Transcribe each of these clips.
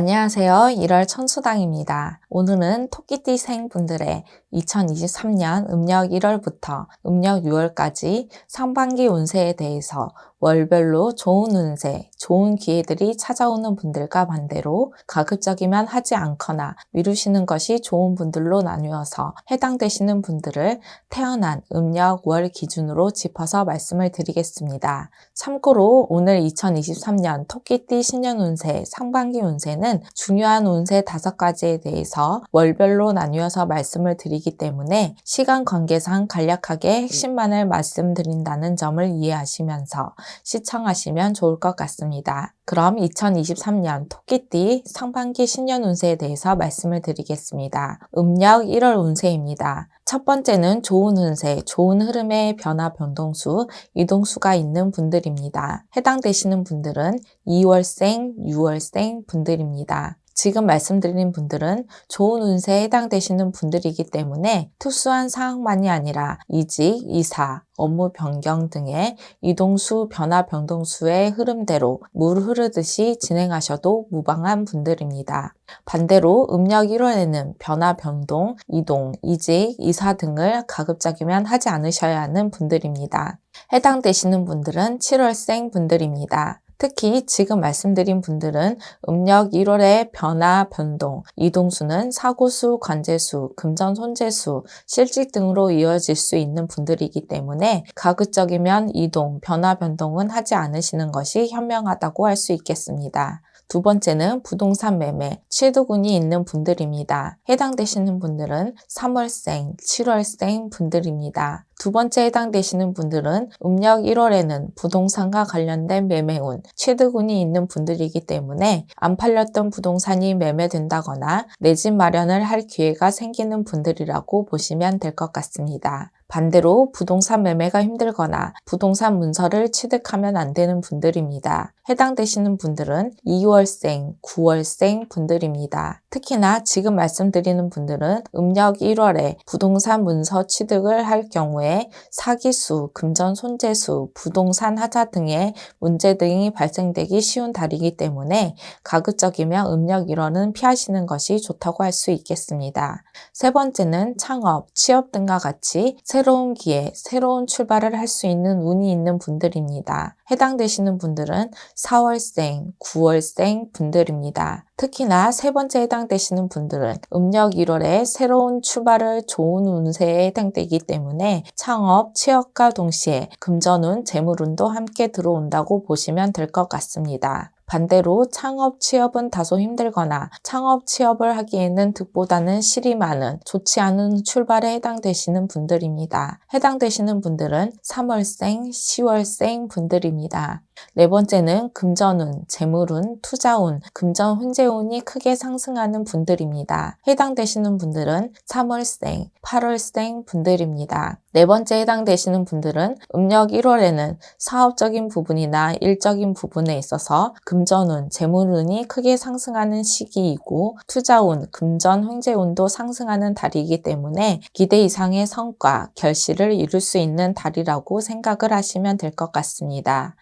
안녕하세요. 1월 천수당입니다. 오늘은 토끼띠생 분들의 2023년 음력 1월부터 음력 6월까지 상반기 운세에 대해서 월별로 좋은 운세, 좋은 기회들이 찾아오는 분들과 반대로 가급적이면 하지 않거나 미루시는 것이 좋은 분들로 나누어서 해당되시는 분들을 태어난 음력 월 기준으로 짚어서 말씀을 드리겠습니다. 참고로 오늘 2023년 토끼띠 신년 운세, 상반기 운세는 중요한 운세 다섯 가지에 대해서 월별로 나누어서 말씀을 드리기 때문에 시간 관계상 간략하게 핵심만을 말씀드린다는 점을 이해하시면서 시청하시면 좋을 것 같습니다. 그럼 2023년 토끼띠 상반기 신년 운세에 대해서 말씀을 드리겠습니다. 음력 1월 운세입니다. 첫 번째는 좋은 운세, 좋은 흐름의 변화 변동수, 이동수가 있는 분들입니다. 해당되시는 분들은 2월생, 6월생 분들입니다. 지금 말씀드린 분들은 좋은 운세에 해당되시는 분들이기 때문에 특수한 상황만이 아니라 이직, 이사, 업무 변경 등의 이동수, 변화 변동수의 흐름대로 물 흐르듯이 진행하셔도 무방한 분들입니다. 반대로 음력 1월에는 변화 변동, 이동, 이직, 이사 등을 가급적이면 하지 않으셔야 하는 분들입니다. 해당되시는 분들은 7월생 분들입니다. 특히 지금 말씀드린 분들은 음력 1월의 변화, 변동, 이동수는 사고수, 관제수, 금전, 손재수, 실직 등으로 이어질 수 있는 분들이기 때문에 가급적이면 이동, 변화, 변동은 하지 않으시는 것이 현명하다고 할 수 있겠습니다. 두 번째는 부동산 매매, 취득운이 있는 분들입니다. 해당되시는 분들은 3월생, 7월생 분들입니다. 두 번째 해당되시는 분들은 음력 1월에는 부동산과 관련된 매매운, 취득운이 있는 분들이기 때문에 안 팔렸던 부동산이 매매된다거나 내 집 마련을 할 기회가 생기는 분들이라고 보시면 될 것 같습니다. 반대로 부동산 매매가 힘들거나 부동산 문서를 취득하면 안 되는 분들입니다. 해당되시는 분들은 2월생, 9월생 분들입니다. 특히나 지금 말씀드리는 분들은 음력 1월에 부동산 문서 취득을 할 경우에 사기수, 금전 손재수, 부동산 하자 등의 문제 등이 발생되기 쉬운 달이기 때문에 가급적이면 음력 1월은 피하시는 것이 좋다고 할 수 있겠습니다. 세 번째는 창업, 취업 등과 같이 새 로운 기회, 새로운 출발을 할 수 있는 운이 있는 분들입니다. 해당되시는 분들은 4월생, 9월생 분들입니다. 특히나 세 번째 해당되시는 분들은 음력 1월에 새로운 출발을 좋은 운세에 해당되기 때문에 창업, 취업과 동시에 금전운, 재물운도 함께 들어온다고 보시면 될 것 같습니다. 반대로 창업 취업은 다소 힘들거나 창업 취업을 하기에는 득보다는 실이 많은 좋지 않은 출발에 해당되시는 분들입니다. 해당되시는 분들은 3월생, 10월생 분들입니다. 네 번째는 금전운, 재물운, 투자운, 금전 횡재운이 크게 상승하는 분들입니다. 해당되시는 분들은 3월생, 8월생 분들입니다. 네 번째 해당되시는 분들은 음력 1월에는 사업적인 부분이나 일적인 부분에 있어서 금전운, 재물운이 크게 상승하는 시기이고 투자운, 금전 횡재운도 상승하는 달이기 때문에 기대 이상의 성과, 결실을 이룰 수 있는 달이라고 생각을 하시면 될 것 같습니다.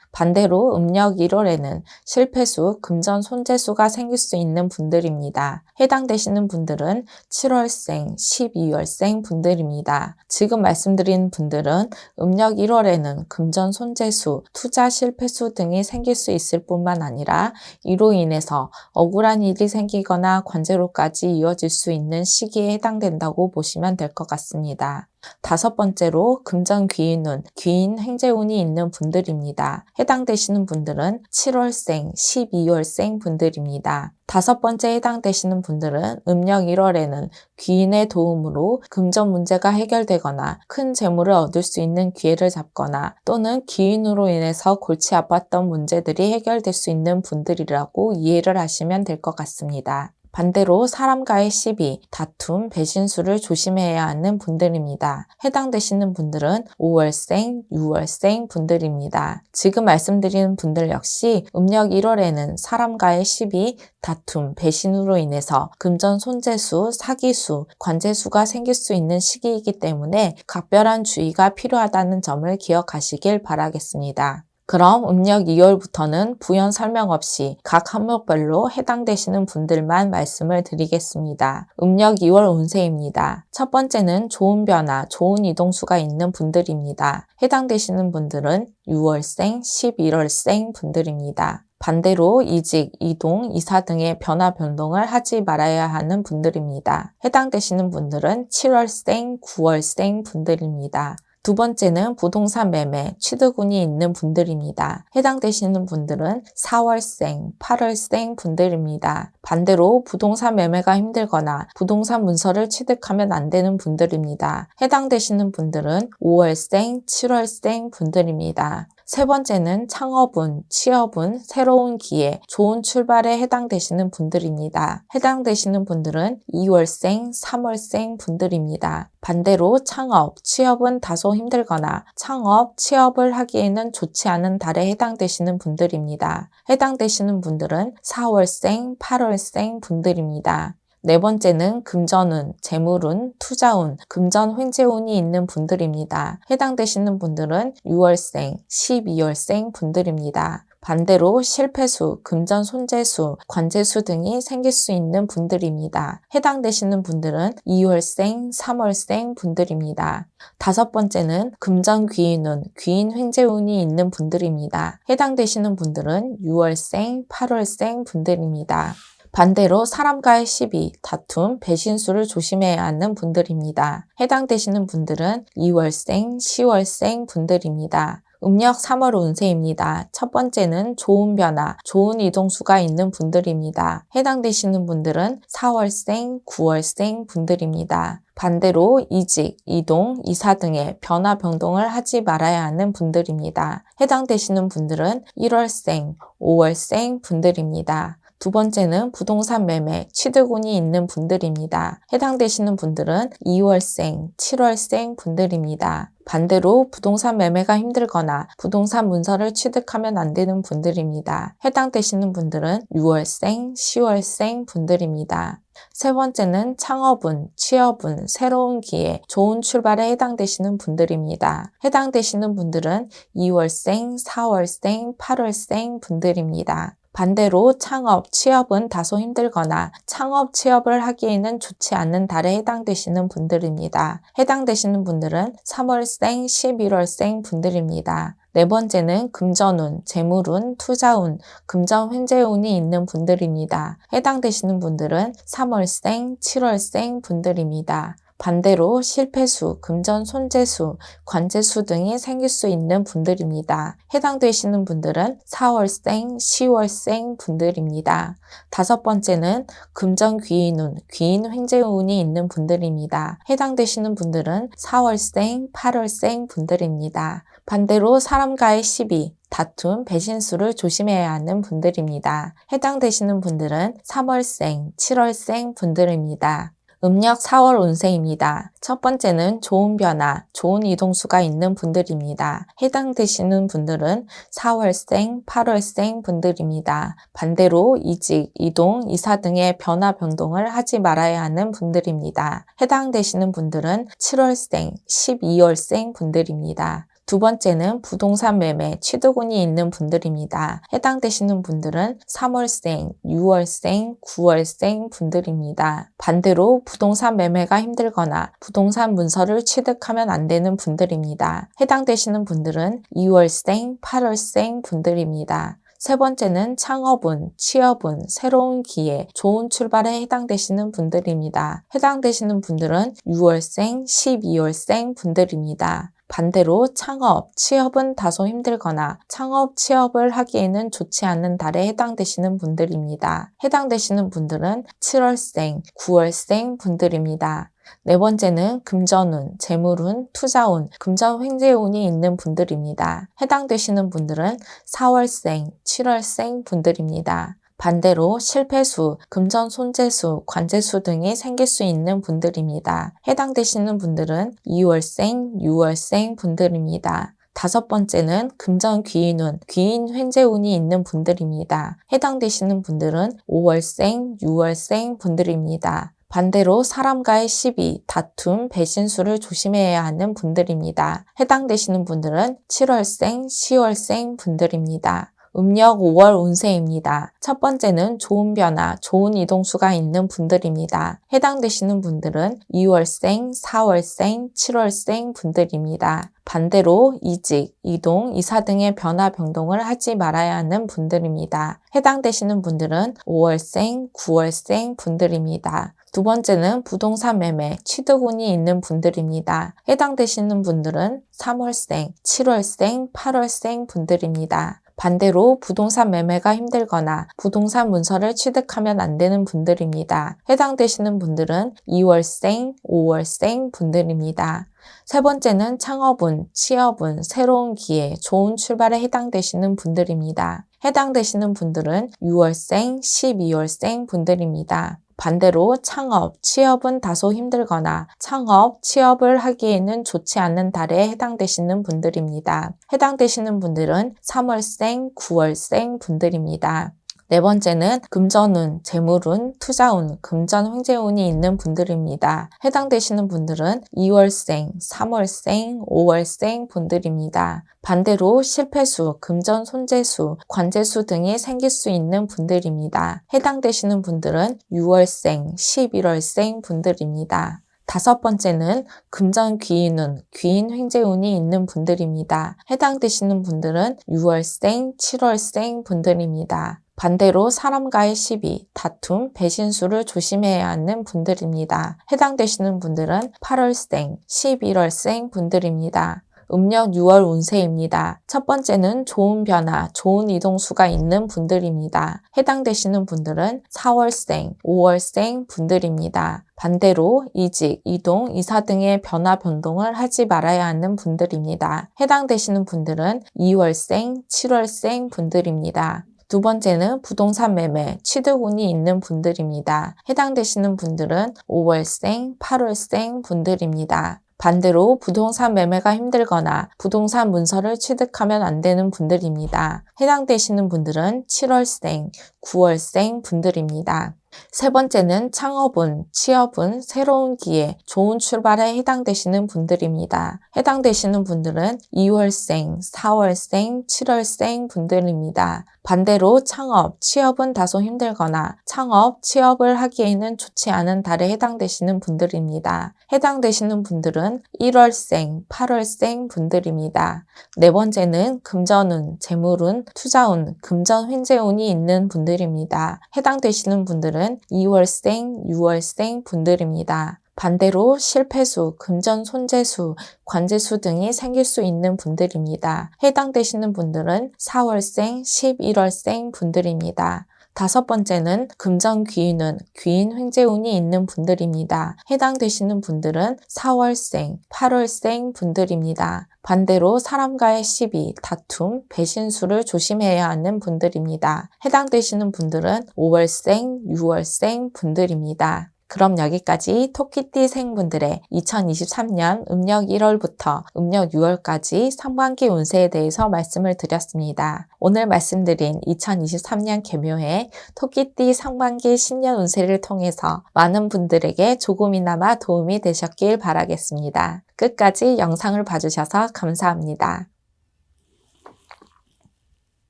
반대로 음력 1월에는 실패수, 금전 손재수가 생길 수 있는 분들입니다. 해당되시는 분들은 7월생, 12월생 분들입니다. 지금 말씀드린 분들은 음력 1월에는 금전 손재수, 투자 실패수 등이 생길 수 있을 뿐만 아니라 이로 인해서 억울한 일이 생기거나 관제로까지 이어질 수 있는 시기에 해당된다고 보시면 될 것 같습니다. 다섯 번째로 금전 귀인운, 귀인 행재운이 있는 분들입니다. 해당되시는 분들은 7월생, 12월생 분들입니다. 다섯 번째 해당되시는 분들은 음력 1월에는 귀인의 도움으로 금전 문제가 해결되거나 큰 재물을 얻을 수 있는 기회를 잡거나 또는 귀인으로 인해서 골치 아팠던 문제들이 해결될 수 있는 분들이라고 이해를 하시면 될 것 같습니다. 반대로 사람과의 시비, 다툼, 배신수를 조심해야 하는 분들입니다. 해당되시는 분들은 5월생, 6월생 분들입니다. 지금 말씀드리는 분들 역시 음력 1월에는 사람과의 시비, 다툼, 배신으로 인해서 금전 손재수, 사기수, 관재수가 생길 수 있는 시기이기 때문에 각별한 주의가 필요하다는 점을 기억하시길 바라겠습니다. 그럼 음력 2월부터는 부연 설명 없이 각 항목별로 해당되시는 분들만 말씀을 드리겠습니다. 음력 2월 운세입니다. 첫 번째는 좋은 변화, 좋은 이동수가 있는 분들입니다. 해당되시는 분들은 6월생, 11월생 분들입니다. 반대로 이직, 이동, 이사 등의 변화 변동을 하지 말아야 하는 분들입니다. 해당되시는 분들은 7월생, 9월생 분들입니다. 두 번째는 부동산 매매, 취득운이 있는 분들입니다. 해당되시는 분들은 4월생, 8월생 분들입니다. 반대로 부동산 매매가 힘들거나 부동산 문서를 취득하면 안 되는 분들입니다. 해당되시는 분들은 5월생, 7월생 분들입니다. 세 번째는 창업운, 취업운, 새로운 기회, 좋은 출발에 해당되시는 분들입니다. 해당되시는 분들은 2월생, 3월생 분들입니다. 반대로 창업, 취업은 다소 힘들거나 창업, 취업을 하기에는 좋지 않은 달에 해당되시는 분들입니다. 해당되시는 분들은 4월생, 8월생 분들입니다. 네 번째는 금전운, 재물운, 투자운, 금전 횡재운이 있는 분들입니다. 해당되시는 분들은 6월생, 12월생 분들입니다. 반대로 실패수, 금전 손재수, 관재수 등이 생길 수 있는 분들입니다. 해당되시는 분들은 2월생, 3월생 분들입니다. 다섯 번째는 금전 귀인운, 귀인 횡재운이 있는 분들입니다. 해당되시는 분들은 6월생, 8월생 분들입니다. 반대로 사람과의 시비, 다툼, 배신수를 조심해야 하는 분들입니다. 해당되시는 분들은 2월생, 10월생 분들입니다. 음력 3월 운세입니다. 첫 번째는 좋은 변화, 좋은 이동수가 있는 분들입니다. 해당되시는 분들은 4월생, 9월생 분들입니다. 반대로 이직, 이동, 이사 등의 변화 변동을 하지 말아야 하는 분들입니다. 해당되시는 분들은 1월생, 5월생 분들입니다. 두 번째는 부동산 매매, 취득운이 있는 분들입니다. 해당되시는 분들은 2월생, 7월생 분들입니다. 반대로 부동산 매매가 힘들거나 부동산 문서를 취득하면 안 되는 분들입니다. 해당되시는 분들은 6월생, 10월생 분들입니다. 세 번째는 창업운, 취업운, 새로운 기회, 좋은 출발에 해당되시는 분들입니다. 해당되시는 분들은 2월생, 4월생, 8월생 분들입니다. 반대로 창업, 취업은 다소 힘들거나 창업, 취업을 하기에는 좋지 않은 달에 해당되시는 분들입니다. 해당되시는 분들은 3월생, 11월생 분들입니다. 네 번째는 금전운, 재물운, 투자운, 금전 횡재운이 있는 분들입니다. 해당되시는 분들은 3월생, 7월생 분들입니다. 반대로 실패수, 금전 손재수, 관재수 등이 생길 수 있는 분들입니다. 해당되시는 분들은 4월생, 10월생 분들입니다. 다섯 번째는 금전 귀인운, 귀인 횡재운이 있는 분들입니다. 해당되시는 분들은 4월생, 8월생 분들입니다. 반대로 사람과의 시비, 다툼, 배신수를 조심해야 하는 분들입니다. 해당되시는 분들은 3월생, 7월생 분들입니다. 음력 4월 운세입니다. 첫 번째는 좋은 변화, 좋은 이동수가 있는 분들입니다. 해당되시는 분들은 4월생, 8월생 분들입니다. 반대로 이직, 이동, 이사 등의 변화 변동을 하지 말아야 하는 분들입니다. 해당되시는 분들은 7월생, 12월생 분들입니다. 두 번째는 부동산 매매, 취득운이 있는 분들입니다. 해당되시는 분들은 3월생, 6월생, 9월생 분들입니다. 반대로 부동산 매매가 힘들거나 부동산 문서를 취득하면 안 되는 분들입니다. 해당되시는 분들은 2월생, 8월생 분들입니다. 세 번째는 창업운, 취업운, 새로운 기회, 좋은 출발에 해당되시는 분들입니다. 해당되시는 분들은 6월생, 12월생 분들입니다. 반대로 창업, 취업은 다소 힘들거나 창업, 취업을 하기에는 좋지 않은 달에 해당되시는 분들입니다. 해당되시는 분들은 7월생, 9월생 분들입니다. 네 번째는 금전운, 재물운, 투자운, 금전 횡재운이 있는 분들입니다. 해당되시는 분들은 4월생, 7월생 분들입니다. 반대로 실패수, 금전 손재수, 관재수 등이 생길 수 있는 분들입니다. 해당되시는 분들은 2월생, 6월생 분들입니다. 다섯 번째는 금전 귀인운, 귀인 횡재운이 있는 분들입니다. 해당되시는 분들은 5월생, 6월생 분들입니다. 반대로 사람과의 시비, 다툼, 배신수를 조심해야 하는 분들입니다. 해당되시는 분들은 7월생, 10월생 분들입니다. 음력 5월 운세입니다. 첫 번째는 좋은 변화, 좋은 이동수가 있는 분들입니다. 해당되시는 분들은 2월생, 4월생, 7월생 분들입니다. 반대로 이직, 이동, 이사 등의 변화 변동을 하지 말아야 하는 분들입니다. 해당되시는 분들은 5월생, 9월생 분들입니다. 두 번째는 부동산 매매, 취득운이 있는 분들입니다. 해당되시는 분들은 3월생, 7월생, 8월생 분들입니다. 반대로 부동산 매매가 힘들거나 부동산 문서를 취득하면 안 되는 분들입니다. 해당되시는 분들은 2월생, 5월생 분들입니다. 세 번째는 창업운, 취업운, 새로운 기회, 좋은 출발에 해당되시는 분들입니다. 해당되시는 분들은 6월생, 12월생 분들입니다. 반대로 창업, 취업은 다소 힘들거나 창업, 취업을 하기에는 좋지 않는 달에 해당되시는 분들입니다. 해당되시는 분들은 3월생, 9월생 분들입니다. 네 번째는 금전운, 재물운, 투자운, 금전 횡재운이 있는 분들입니다. 해당되시는 분들은 2월생, 3월생, 5월생 분들입니다. 반대로 실패수, 금전 손재수, 관재수 등이 생길 수 있는 분들입니다. 해당되시는 분들은 6월생, 11월생 분들입니다. 다섯 번째는 금전 귀인운, 귀인 횡재운이 있는 분들입니다. 해당되시는 분들은 6월생, 7월생 분들입니다. 반대로 사람과의 시비, 다툼, 배신수를 조심해야 하는 분들입니다. 해당되시는 분들은 8월생, 11월생 분들입니다. 음력 6월 운세입니다. 첫 번째는 좋은 변화, 좋은 이동수가 있는 분들입니다. 해당되시는 분들은 4월생, 5월생 분들입니다. 반대로 이직, 이동, 이사 등의 변화 변동을 하지 말아야 하는 분들입니다. 해당되시는 분들은 2월생, 7월생 분들입니다. 두 번째는 부동산 매매, 취득운이 있는 분들입니다. 해당되시는 분들은 5월생, 8월생 분들입니다. 반대로 부동산 매매가 힘들거나 부동산 문서를 취득하면 안 되는 분들입니다. 해당되시는 분들은 7월생, 9월생 분들입니다. 세 번째는 창업운, 취업운, 새로운 기회, 좋은 출발에 해당되시는 분들입니다. 해당되시는 분들은 2월생, 4월생, 7월생 분들입니다. 반대로 창업, 취업은 다소 힘들거나 창업, 취업을 하기에는 좋지 않은 달에 해당되시는 분들입니다. 해당되시는 분들은 1월생, 8월생 분들입니다. 네 번째는 금전운, 재물운, 투자운, 금전 횡재운이 있는 분들입니다. 해당되시는 분들은 2월생, 6월생 분들입니다. 반대로 실패수, 금전 손재수, 관재수 등이 생길 수 있는 분들입니다. 해당되시는 분들은 4월생, 11월생 분들입니다. 다섯 번째는 금전 귀인은 귀인 횡재운이 있는 분들입니다. 해당되시는 분들은 4월생, 8월생 분들입니다. 반대로 사람과의 시비, 다툼, 배신수를 조심해야 하는 분들입니다. 해당되시는 분들은 5월생, 6월생 분들입니다. 그럼 여기까지 토끼띠 생분들의 2023년 음력 1월부터 음력 6월까지 상반기 운세에 대해서 말씀을 드렸습니다. 오늘 말씀드린 2023년 개묘해 토끼띠 상반기 신년 운세를 통해서 많은 분들에게 조금이나마 도움이 되셨길 바라겠습니다. 끝까지 영상을 봐주셔서 감사합니다.